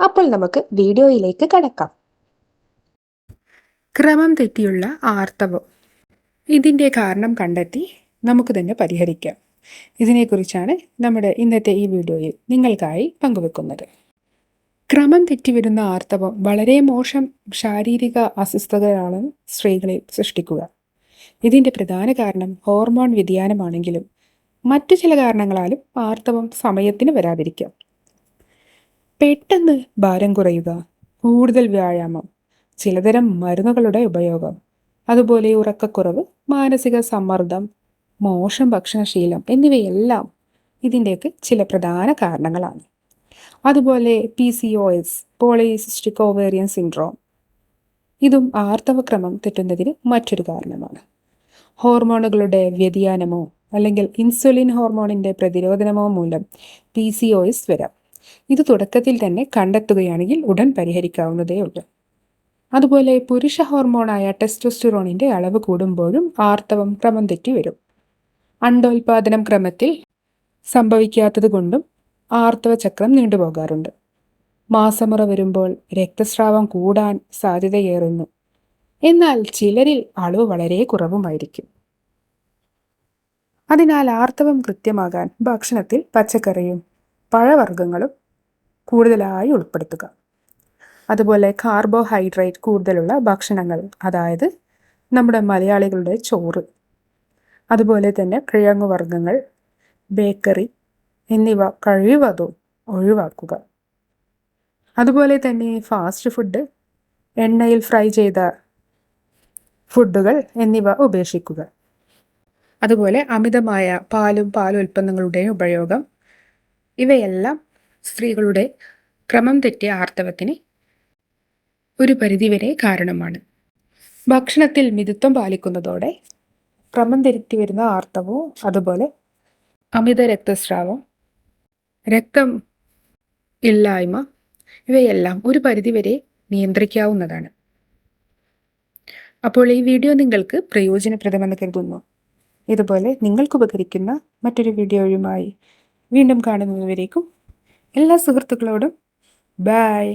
അപ്പോൾ നമുക്ക് വീഡിയോയിലേക്ക് കടക്കാം. ക്രമം തെറ്റിയുള്ള ആർത്തവം. ഇതിന്റെ കാരണം കണ്ടെത്തി നമുക്ക് തന്നെ പരിഹരിക്കാം. ഇതിനെക്കുറിച്ചാണ് നമ്മുടെ ഇന്നത്തെ ഈ വീഡിയോയിൽ നിങ്ങൾക്കായി പങ്കുവെക്കുന്നത്. ക്രമം തെറ്റി വരുന്ന ആർത്തവം വളരെ മോശം ശാരീരിക അസ്വസ്ഥതകളാണ് സ്ത്രീകളെ സൃഷ്ടിക്കുക. ഇതിന്റെ പ്രധാന കാരണം ഹോർമോൺ വ്യതിയാനമാണെങ്കിലും മറ്റു ചില കാരണങ്ങളാലും ആർത്തവം സമയത്തിന് വരാതിരിക്കാം. പെട്ടെന്ന് ഭാരം കുറയുക കൂടുതൽ വ്യായാമം ചിലതരം മരുന്നുകളുടെ ഉപയോഗം അതുപോലെ ഉറക്കക്കുറവ് മാനസിക സമ്മർദ്ദം മോശം ഭക്ഷണശീലം എന്നിവയെല്ലാം ഇതിന്റെയൊക്കെ ചില പ്രധാന കാരണങ്ങളാണ്. അതുപോലെ P C O S polycystic ovarian syndrome ഇതും ആർത്തവക്രമം തെറ്റുന്നതിന് മറ്റൊരു കാരണമാണ്. ഹോർമോണുകളുടെ വ്യതിയാനമോ അല്ലെങ്കിൽ ഇൻസുലിൻ ഹോർമോണിന്റെ പ്രതിരോധനമോ മൂലം പി സി ഒ എസ് വരാം. ഇത് തുടക്കത്തിൽ തന്നെ കണ്ടെത്തുകയാണെങ്കിൽ ഉടൻ പരിഹരിക്കാവുന്നതേ ഉള്ളൂ. അതുപോലെ പുരുഷ ഹോർമോണായ ടെസ്റ്റോസ്റ്റിറോണിന്റെ അളവ് കൂടുമ്പോഴും ആർത്തവം ക്രമം തെറ്റി വരും. അണ്ടോൽപാദനം ക്രമത്തിൽ സംഭവിക്കാത്തത് കൊണ്ടും ആർത്തവ ചക്രം നീണ്ടുപോകാറുണ്ട്. മാസമുറ വരുമ്പോൾ രക്തസ്രാവം കൂടാൻ സാധ്യതയേറുന്നു. എന്നാൽ ചിലരിൽ അളവ് വളരെ കുറവുമായിരിക്കും. അതിനാൽ ആർത്തവം കൃത്യമാകാൻ ഭക്ഷണത്തിൽ പച്ചക്കറിയും പഴവർഗങ്ങളും കൂടുതലായി ഉൾപ്പെടുത്തുക. അതുപോലെ കാർബോഹൈഡ്രേറ്റ് കൂടുതലുള്ള ഭക്ഷണങ്ങൾ അതായത് നമ്മുടെ മലയാളികളുടെ ചോറ്. അതുപോലെ തന്നെ കിഴങ്ങുവർഗങ്ങൾ ബേക്കറി എന്നിവ കഴിവതും ഒഴിവാക്കുക. അതുപോലെ തന്നെ ഫാസ്റ്റ് ഫുഡ് എണ്ണയിൽ ഫ്രൈ ചെയ്ത ഫുഡുകൾ എന്നിവ ഉപേക്ഷിക്കുക. അതുപോലെ അമിതമായ പാലും പാലുൽപ്പന്നങ്ങളുടെയും ഉപയോഗം ഇവയെല്ലാം സ്ത്രീകളുടെ ക്രമം തെറ്റിയ ആർത്തവത്തിന് ഒരു പരിധിവരെ കാരണമാണ്. ഭക്ഷണത്തിൽ മിതത്വം പാലിക്കുന്നതോടെ ക്രമം തിരുത്തി വരുന്ന ആർത്തവവും അതുപോലെ അമിത രക്തസ്രാവം രക്തം ഇല്ലായ്മ ഇവയെല്ലാം ഒരു പരിധിവരെ നിയന്ത്രിക്കാവുന്നതാണ്. അപ്പോൾ ഈ വീഡിയോ നിങ്ങൾക്ക് പ്രയോജനപ്രദമെന്ന് കരുതുന്നു. ഇതുപോലെ നിങ്ങൾക്ക് ഉപകരിക്കുന്ന മറ്റൊരു വീഡിയോയുമായി വീണ്ടും കാണുന്നതുവരേക്കും എല്ലാ സുഹൃത്തുക്കളോടും ബായ്